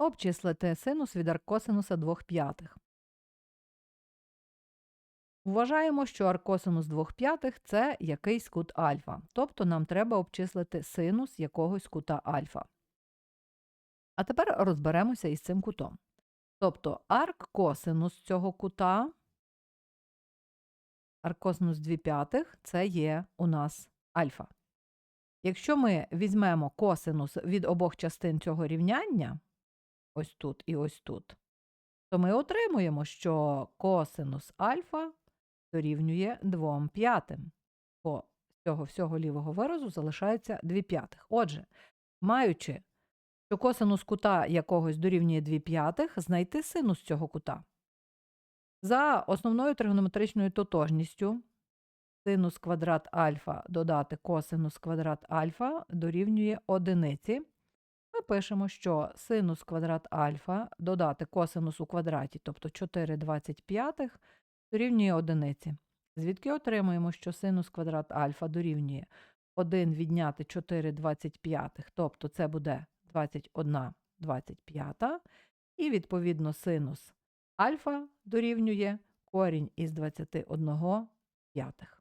Обчислити синус від аркосинуса 2 п'ятих. Вважаємо, що аркосинус 2 п'ятих – це якийсь кут альфа. Тобто нам треба обчислити синус якогось кута альфа. А тепер розберемося із цим кутом. Тобто арккосинус цього кута, аркосинус 2 п'ятих – це є у нас альфа. Якщо ми візьмемо косинус від обох частин цього рівняння, ось тут і ось тут, то ми отримуємо, що косинус альфа дорівнює 2 п'ятим. Бо з цього всього лівого виразу залишається 2 п'ятих. Отже, маючи, що косинус кута якогось дорівнює 2 п'ятих, знайти синус цього кута. За основною тригонометричною тотожністю синус квадрат альфа додати косинус квадрат альфа дорівнює одиниці. Пишемо, що синус квадрат альфа додати косинус у квадраті, тобто 4 25, дорівнює одиниці. Звідки отримуємо, що синус квадрат альфа дорівнює 1 відняти 4 25, тобто це буде 21 25, і відповідно синус альфа дорівнює корінь із 21 п'ятих.